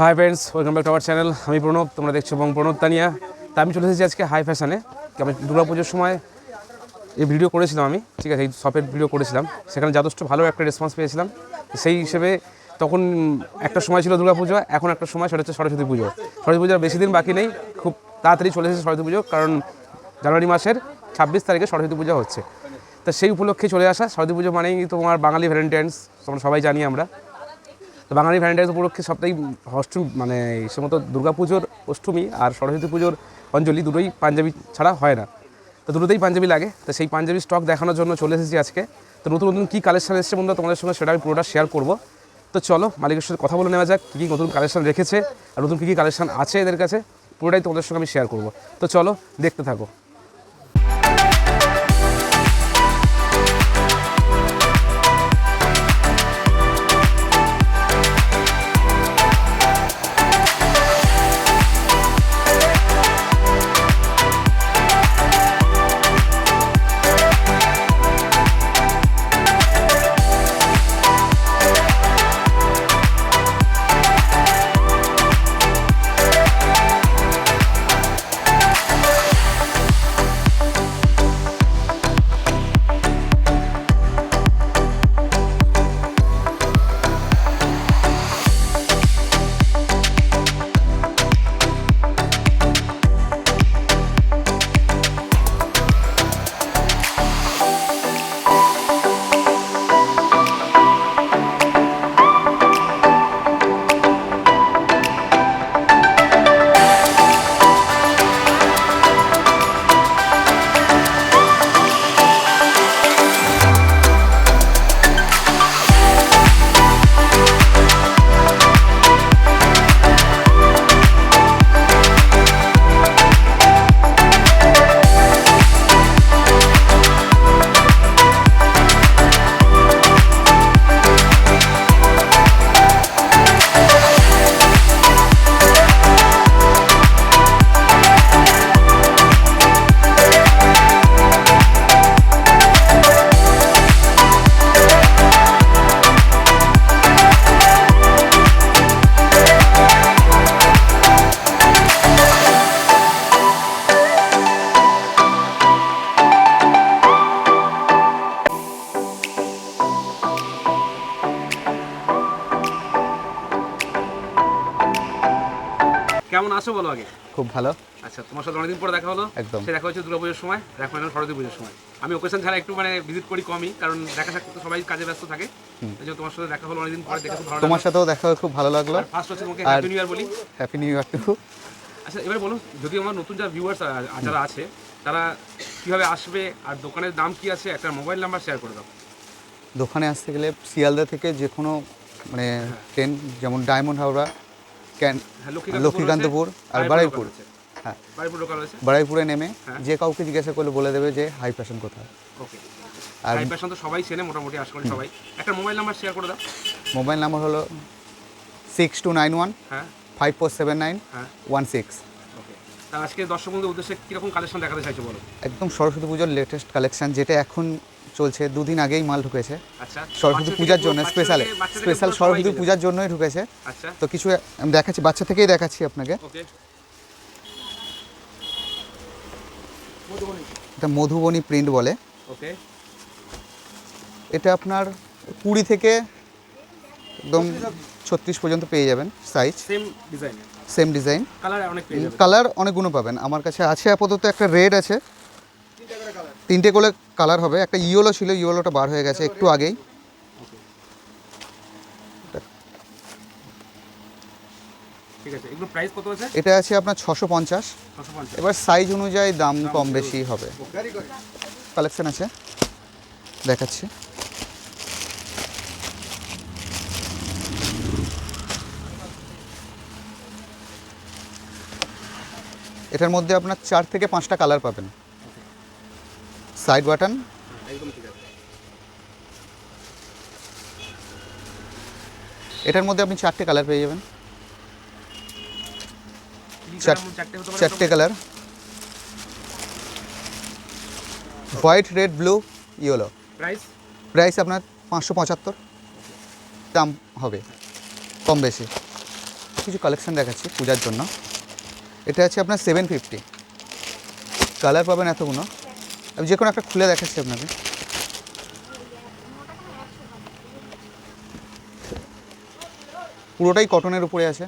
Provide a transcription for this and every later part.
Hi friends welcome back to our channel আমি প্রণব, তোমরা দেখছ এবং প্রণব তানিয়া। তা আমি চলে এসেছি আজকে হাই ফ্যাশনে আমি দুর্গা পুজোর সময় এই ভিডিও করেছিলাম আমি। ঠিক আছে, এই শপের ভিডিও করেছিলাম। সেখানে যথেষ্ট ভালো একটা রেসপন্স পেয়েছিলাম। সেই হিসেবে তখন একটা সময় ছিল দুর্গা পুজো, এখন একটা সময় সেটা হচ্ছে সরস্বতী পুজো। সরস্বতী পুজোর বেশি দিন বাকি নেই। খুব তাড়াতাড়ি চলে এসেছে সরস্বতী পুজো, কারণ জানুয়ারি মাসের ছাব্বিশ তারিখে সরস্বতী পুজো হচ্ছে। তা সেই উপলক্ষে চলে আসা। সরস্বতী পুজো মানেই তোমার বাঙালি ভ্যালেন্টাইন্স তোমরা সবাই জানি আমরা। তো বাঙালি ভ্যালেন্টাইন্স উপলক্ষে সপ্তাহে অষ্টমী মানে সে মতো দুর্গা পুজোর অষ্টমী আর সরস্বতী পুজোর অঞ্জলি দুটোই পাঞ্জাবি ছাড়া হয় না। তো দুটোতেই পাঞ্জাবি লাগে। তো সেই পাঞ্জাবি স্টক দেখানোর জন্য চলে এসেছি আজকে। তো নতুন নতুন কী কালেকশন এসেছে বন্ধুরা, তোমাদের সঙ্গে সেটা আমি পুরোটা শেয়ার করব। তো চলো, মালিকের সাথে কথা বলে নেওয়া যাক, কী কী নতুন কালেকশন রেখেছে আর নতুন কী কী কালেকশন আছে এদের কাছে, পুরোটাই তোমাদের সঙ্গে আমি শেয়ার করব। তো চলো, দেখতে থাকো। কেমন আছো বলো আগে? খুব ভালো। আচ্ছা তোমার সাথে অনেকদিন পরে দেখা হলো। একদম। সে দেখা হচ্ছে দুর্গা পুজোর সময় দেখা হয় না সরস্বতী পুজোর সময়। আমি ওকেশন ছাড়া একটু মানে ভিজিট করি কমই কারণ দেখা সাক্ষাৎ তো সবাই কাজে ব্যস্ত থাকে। এই জন্য তোমার সাথে দেখা হলো অনেকদিন পরে দেখে ভালো তোমার সাথেও দেখা হয়ে খুব ভালো লাগল। ফার্স্ট হচ্ছে তোমাকে হ্যাপি নিউ ইয়ার বলি। হ্যাপি নিউ ইয়ার টু আচ্ছা এবার বলো যদি আমার নতুন যারা ভিউয়ার্স যারা আছে তারা কীভাবে আসবে আর দোকানের দাম কি আছে একটা মোবাইল নাম্বার শেয়ার করে দাও। দোকানে আসতে গেলে শিয়ালদা থেকে যে কোনো মানে ট্রেন যেমন ডায়মন্ড হাওড়া হ্যাঁ লক্ষ্মীকান্তপুর লক্ষ্মীকান্তপুর আর বারুইপুর হ্যাঁ। বারুইপুর নেমে হ্যাঁ। যে কাউকে জিজ্ঞাসা করলে বলে দেবে যে হাই ফ্যাশন কোথায়? ওকে। আর হাই ফ্যাশন তো সবাই চেনে মোটামুটি আশা করি সবাই। একটা মোবাইল নাম্বার শেয়ার করে দাও। মোবাইল নাম্বার হলো সিক্স টু নাইন ওয়ান হ্যাঁ। ফাইভ ফোর সেভেন নাইন হ্যাঁ। ওয়ান সিক্স আজকে দর্শক বন্ধুদের উদ্দেশ্যে কীরকম কালেকশন দেখাতে চাইছো বলো? একদম সরস্বতী পুজোর লেটেস্ট কালেকশন যেটা এখন চলছে দুদিন আগেই মাল ঢুকেছে। আচ্ছা সরস্বতী পূজার জন্য স্পেশাল স্পেশাল সরস্বতী পূজার জন্যই ঢুকেছে। আচ্ছা। তো কিছু আমি দেখাচ্ছি বাচ্চা থেকেই দেখাচ্ছি আপনাকে। এটা মধুবনী প্রিন্ট বলে। এটা আপনার কুড়ি থেকে একদম ছত্রিশ পর্যন্ত পেয়ে যাবেন সাইজ সেম ডিজাইন কালার অনেক পেয়ে কালার অনেকগুলো পাবেন। আমার কাছে আছে আপাতত একটা রেড আছে। তিনটে করে কালার হবে। একটা ইয়েলো ছিল ইয়েলোটা বার হয়ে গেছে একটু আগেই। এটা আছে আপনার ছশো পঞ্চাশ। এবার সাইজ অনুযায়ী দাম কম বেশি হবে। কালেকশন আছে। দেখাচ্ছি। এটার মধ্যে আপনার চার থেকে পাঁচটা কালার পাবেন। Side button. এটার মধ্যে আপনি চারটে কালার পেয়ে যাবেন। চার- চারটে চারটে colour. White red blue yellow. Price? Price আপনার পাঁচশো পঁচাত্তর। দাম হবে কম বেশি। কিছু কালেকশন দেখাচ্ছি পূজার জন্য। এটা আছে আপনার সেভেন ফিফটি কালার পাবেন এতগুলো। আমি যে কোনো একটা খুলে দেখাচ্ছি আপনাকে। পুরোটাই কটনের উপরে আছে।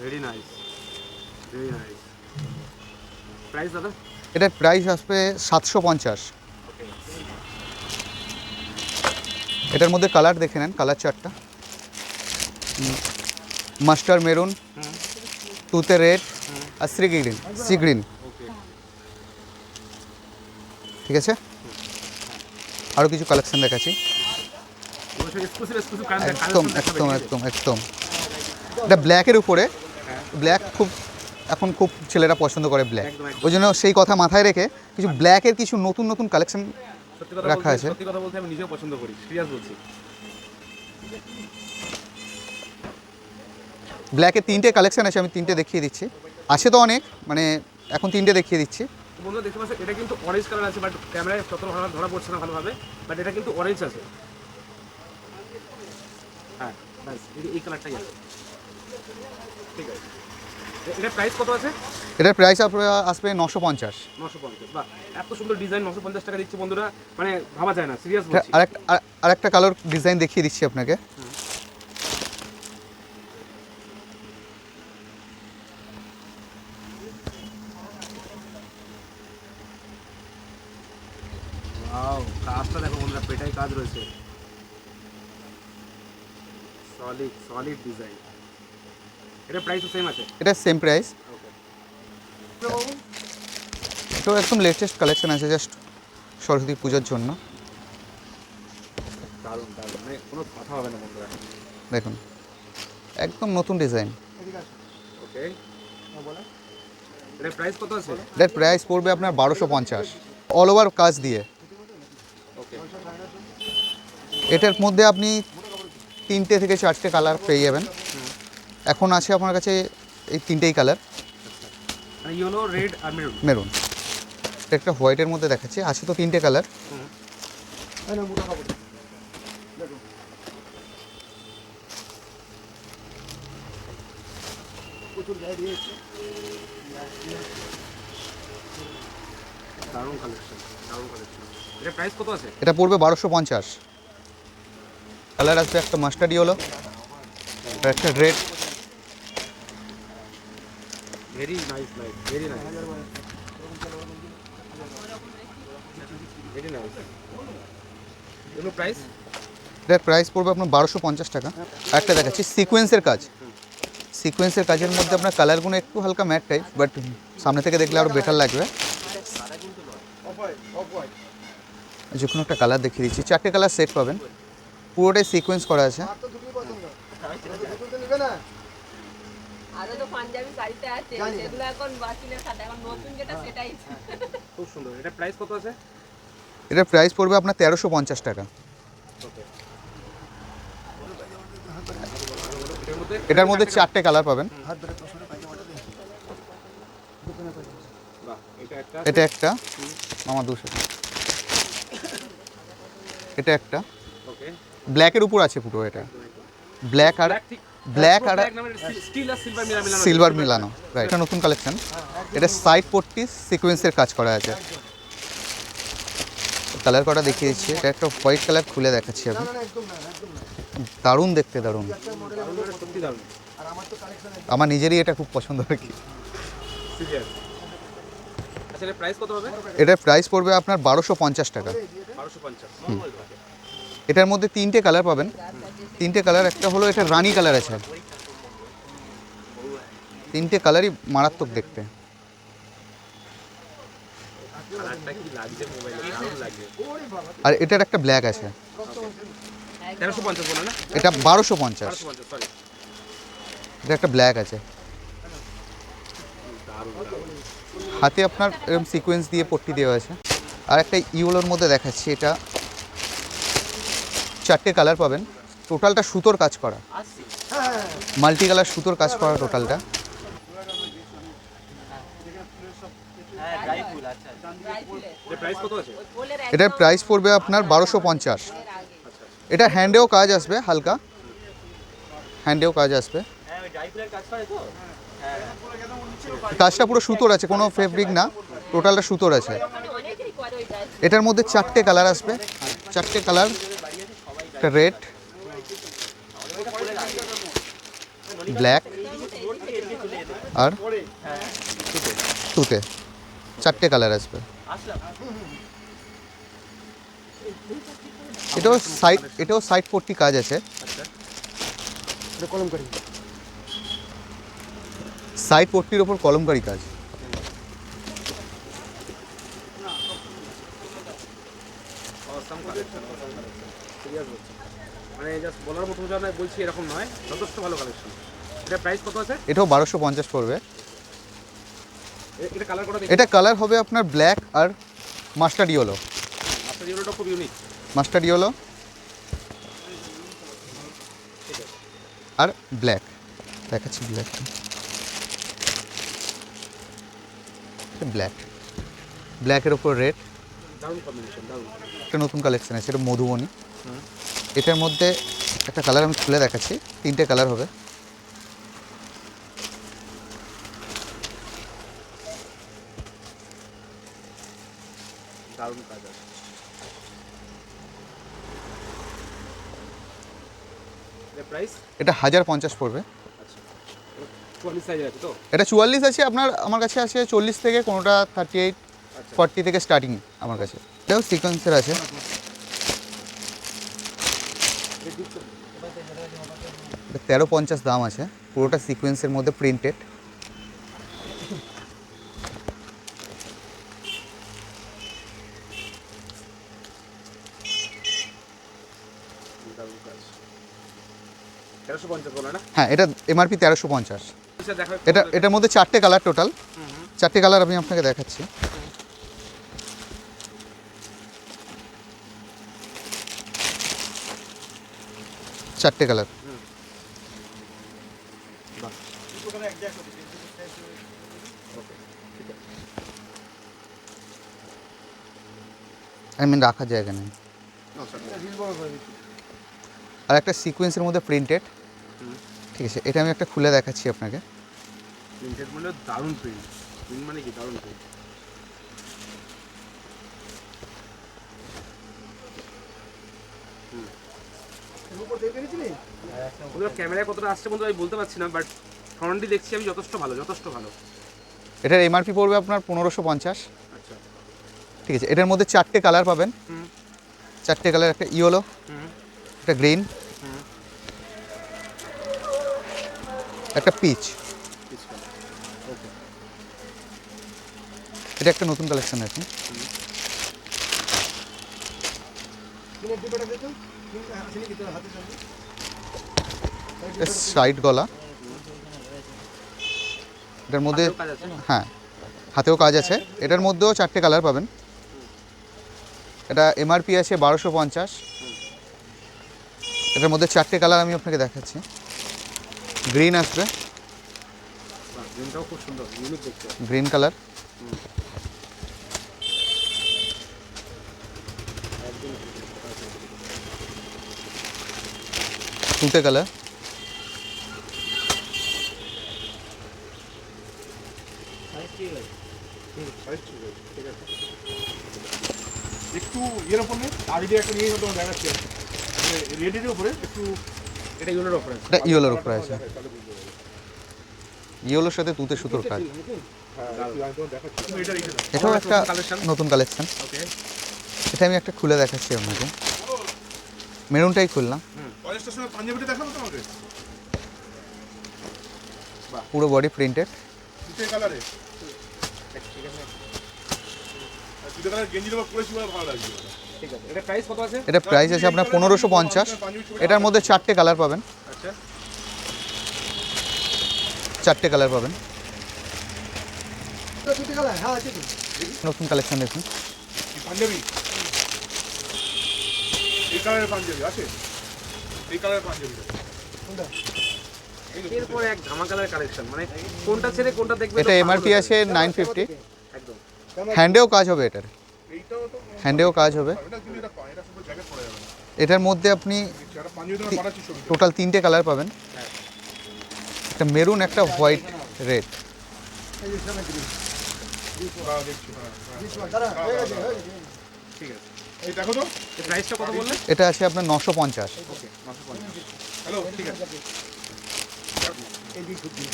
Very nice very nice price দাদা? এটার প্রাইস আসবে সাতশো পঞ্চাশ। এটার মধ্যে কালার দেখে নেন কালার চারটা মাস্টার মেরুন টুতে রেড আর সি গ্রিন সি গ্রিন ঠিক আছে? আরও কিছু কালেকশন দেখাচ্ছি। একদম একদম একদম একদম। এটা ব্ল্যাকের উপরে। ব্ল্যাক খুব এখন খুব ছেলেরা পছন্দ করে ব্ল্যাক। ওই জন্য সেই কথা মাথায় রেখে কিছু ব্ল্যাকের কিছু নতুন নতুন কালেকশন রাখা আছে। সত্যি কথা বলতে আমি নিজেও পছন্দ করি সিরিয়াস বলছি। ব্ল্যাকের তিনটে কালেকশন আছে আমি তিনটে দেখিয়ে দিচ্ছি। আছে তো অনেক মানে এখন তিনটে দেখিয়ে দিচ্ছি। বন্ধুরা দেখতে পাচ্ছেন এটা কিন্তু অরেঞ্জ কালার আছে বাট ক্যামেরায় তত ধরা পড়ছে না ভালোভাবে বাট এটা কিন্তু অরেঞ্জ আছে। হ্যাঁ ব্যাস এই- কালারটাই আছে। ঠিক আছে। এটার প্রাইস কত আছে? এটার প্রাইস আসবে নশো পঞ্চাশ। নশো পঞ্চাশ বা এত সুন্দর ডিজাইন নশো পঞ্চাশ টাকা দিচ্ছে বন্ধুরা মানে ভাবা যায় না সিরিয়াস আর- আরেকটা কালার ডিজাইন দেখিয়ে দিচ্ছি আপনাকে ওয়াও কাজটা দেখো বন্ধুরা পেটাই কাজ রয়েছে সলিড ডিজাইন এটা প্রাইস সেম আছে? এটা সেম প্রাইস এটাও একদম লেটেস্ট কালেকশন আছে জাস্ট সরস্বতী পুজোর জন্য। দারুণ দারুণ। মানে কোনো কথা হবে না বন্ধুরা। দেখুন একদম নতুন ডিজাইন ওকে এটার প্রাইস কত আছে? এটার প্রাইস পড়বে আপনার বারোশো পঞ্চাশ। অল ওভার কাজ দিয়ে। এটার মধ্যে আপনি তিনটে থেকে চারটে কালার পেয়ে যাবেন। এখন আছে আপনার কাছে এই তিনটেই কালার ইয়েলো রেড আর মেরুন মেরুন একটা হোয়াইটের মধ্যে দেখাচ্ছি। আছে তো তিনটে কালার দারুণ কালেকশন দারুণ কালেকশন এটার প্রাইস কত আছে? এটা পড়বে বারোশো পঞ্চাশ। কালার আসবে একটা মাস্টার্ড আর একটা red. Very nice light very nice very nice এগুলো প্রাইস এটার প্রাইস পড়বে আপনার বারোশো পঞ্চাশ টাকা। একটা দেখাচ্ছি সিকোয়েন্সের কাজ। সিকোয়েন্সের কাজের মধ্যে আপনার কালারগুলো একটু হালকা ম্যাট টাইপ বাট সামনে থেকে দেখলে আরও বেটার লাগবে। যে কোনো একটা কালার দেখিয়ে দিচ্ছি। চারটে কালার সেট পাবেন। পুরোটাই সিকোয়েন্স করা আছে। খুব সুন্দর। এটা প্রাইস কত আছে? এটার প্রাইস পড়বে আপনার তেরোশো পঞ্চাশ টাকা। এটার মধ্যে? চারটে কালার পাবেন। এটা একটা আমার দুশো এটা একটা। ব্ল্যাকের উপর আছে পুরো এটা। ব্ল্যাক আর ব্ল্যাক আর সিলভার মিলানো রাইট এটা নতুন কালেকশন এটা সাইড পট্টি সিকোয়েন্সের কাজ করা আছে। কালার কটা দেখিয়ে দিচ্ছি এটা একটা হোয়াইট কালার খুলে দেখাচ্ছি আমি। দারুণ দেখতে দারুণ। আমার নিজেরই এটা খুব পছন্দ আর কি। আচ্ছা এটার প্রাইস পড়বে আপনার বারোশো পঞ্চাশ টাকা। বারোশো পঞ্চাশ। এটার মধ্যে তিনটে কালার পাবেন। তিনটে কালার একটা হলো এটা রানি কালার আছে। তিনটে কালারই মারাত্মক দেখতে। আর এটার একটা ব্ল্যাক আছে। এটা বারোশো পঞ্চাশ। এটা একটা ব্ল্যাক আছে। হাতে আপনার এরকম সিকোয়েন্স দিয়ে পট্টি দেওয়া আছে। আর একটা ইউলোর মধ্যে দেখাচ্ছি এটা। চারটে কালার পাবেন। টোটালটা সুতোর কাজ করা। মাল্টি কালার সুতোর কাজ করা টোটালটা এটার প্রাইস পড়বে আপনার বারোশো পঞ্চাশ। এটা হ্যান্ডেও কাজ আসবে হালকা। হ্যান্ডেও কাজ আসবে। কাজটা পুরো সুতোর আছে, কোনো ফেব্রিক না। টোটালটা সুতোর আছে। এটার মধ্যে চারটে কালার আসবে। চারটে কালার একটা রেড ব্ল্যাক আর তুতে চারটে কালার আসবে। এটাও সাইড এটাও সাইড পট্টি কাজ আছে। সাইড পট্টির ওপর কলমকারি কাজ। মানে জাস্ট বলার মতো যা নয় বলছি এরকম নয় যথেষ্ট ভালো কালেকশন এটা প্রাইস কত আছে? এটাও বারোশো পঞ্চাশ পড়বে। এটা কালার এটা কালার হবে আপনার ব্ল্যাক আর মাস্টার্ড ইয়েলো ইউরোটা খুব ইউনিক মাস্টার্ড ইয়েলো আর ব্ল্যাক দেখাচ্ছি ব্ল্যাক ব্ল্যাক ব্ল্যাকের ওপর রেড একটা নতুন কালেকশন আছে এটা মধুবনী। এটার মধ্যে একটা কালার আমি খুলে দেখাচ্ছি তিনটে কালার হবে। দারুণ কাজ আছে। এটা হাজার পঞ্চাশ পড়বে। আচ্ছা। এটা চুয়াল্লিশ আছে আপনার আমার কাছে আছে চল্লিশ থেকে কোনোটা থার্টি এইট ফর্টি থেকে স্টার্টিং আমার কাছে। এটাও সিকোয়েন্সের আছে। এটা তেরো পঞ্চাশ দাম আছে। পুরোটা সিকোয়েন্সের মধ্যে প্রিন্টেড হ্যাঁ এটা এমআরপি তেরোশো পঞ্চাশ। আচ্ছা এটা এটার মধ্যে চারটে কালার টোটাল চারটে কালার আমি আপনাকে দেখাচ্ছি। চারটে কালার। আই মিন রাখার জায়গা নেই। আর একটা সিকোয়েন্সের মধ্যে প্রিন্টেড ঠিক আছে, এটা আমি একটা খুলে দেখাচ্ছি আপনাকে। প্রিন্টেড মানে দারুণ প্রিন্ট প্রিন্ট মানে কি? দারুণ প্রিন্ট বন্ধুরা ক্যামেরায় কতটা আসছে বন্ধু আমি বলতে পারছি না বাট ফ্রন্টটি দেখছি আমি যথেষ্ট ভালো যথেষ্ট ভালো। এটার এমআরপি পড়বে আপনার পনেরোশো পঞ্চাশ। আচ্ছা। ঠিক আছে এটার মধ্যে চারটে কালার পাবেন। চারটে কালার একটা ইয়েলো একটা গ্রিন একটা পিচ এটা একটা নতুন কালেকশন আছে। সাইড গলা। এটার মধ্যে হ্যাঁ হাতেও কাজ আছে। এটার মধ্যেও চারটে কালার পাবেন। এটা এমআরপি আছে বারোশো পঞ্চাশ। এটার মধ্যে চারটে কালার আমি আপনাকে দেখাচ্ছি। গ্রিন আসবে। Green colour. তুতে কালার একটু ইয়ের ওপর নেই আর যদি একটা নিয়ে তোমার দেখাচ্ছি। রেডের উপরে একটু এটা অফার আছে। এটা ইয়েলোর উপরে আছে। ইয়েলোর সাথে তুতে সুতোর কাজ। এটাও একটা। নতুন কালেকশন। এটা আমি একটা খুলে দেখাচ্ছি আপনাকে। মেরুনটাই খুললাম। কলেজটার সময় পাঞ্জাবিটা দেখাবো তোমাকে? পুরো বডি প্রিন্টেড দুটো কালারে দুটো কালার গেঞ্জির উপর পরেছি বলে ভালো লাগছে। আছে। এটা প্রাইস আছে? এটা প্রাইস আছে আপনার পনেরোশো পঞ্চাশ। এটার মধ্যে চারটে কালার পাবেন। আচ্ছা। চারটে কালার পাবেন। নতুন কালেকশন দেখুন। পাঞ্জাবি? এই কালারের পাঞ্জাবি আছে? এই কালারের পাঞ্জাবিটা এরপর এক ধামাকালার কালেকশন মানে কোনটা ছেড়ে কোনটা দেখবে এটা এমআরপি আছে নাইন ফিফটি একদম। হ্যান্ডেও কাজ হবে এটার। হ্যান্ডেও কাজ হবে। এটার মধ্যে আপনি টোটাল তিনটে কালার পাবেন। হ্যাঁ একটা মেরুন একটা হোয়াইট রেড। ঠিক আছে। এটা আছে আপনার নশো পঞ্চাশ।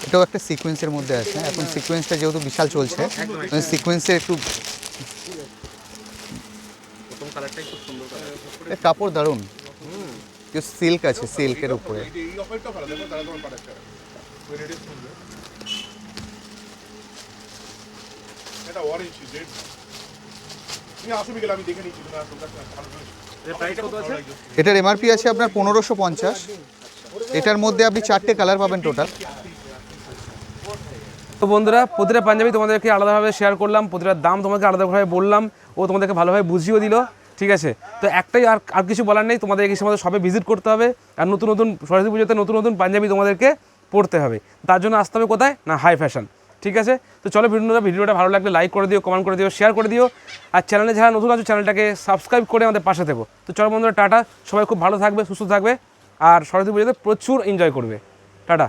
এটাও একটা সিকোয়েন্সের মধ্যে আছে। এখন সিকোয়েন্সটা যেহেতু বিশাল চলছে সিকোয়েন্সের একটু প্রথম কালারটাই খুব সুন্দর কালার এ কাপড় দারুণ। সিল্ক আছে সিল্কের উপরে। এটা অরেঞ্জ এটার এমআরপি আছে আপনার পনেরোশো পঞ্চাশ। এটার মধ্যে আপনি চারটে কালার পাবেন টোটাল তো বন্ধুরা প্রতিটা পাঞ্জাবি তোমাদেরকে আলাদাভাবে শেয়ার করলাম প্রতিটার দাম তোমাকে আলাদাভাবে বললাম ও তোমাদেরকে ভালোভাবে বুঝিয়েও দিল ঠিক আছে? তো একটাই আর আর কিছু বলার নেই তোমাদের এই সময় সবে ভিজিট করতে হবে আর নতুন নতুন সরস্বতী পুজোতে নতুন নতুন পাঞ্জাবি তোমাদেরকে পড়তে হবে। তার জন্য আসতে হবে কোথায়? না হাই ফ্যাশন ঠিক আছে? তো চলো ভিডিওটা ভিডিওটা ভালো লাগলে লাইক করে দিও কমেন্ট করে দিও শেয়ার করে দিও। আর চ্যানেলে যারা নতুন আছো চ্যানেলটাকে সাবস্ক্রাইব করে আমাদের পাশে দেবো তো চলো বন্ধুরা, টাটা। সবাই খুব ভালো থাকবে, সুস্থ থাকবে। আর সরস্বতী পুজোতে প্রচুর এনজয় করবে। টাটা।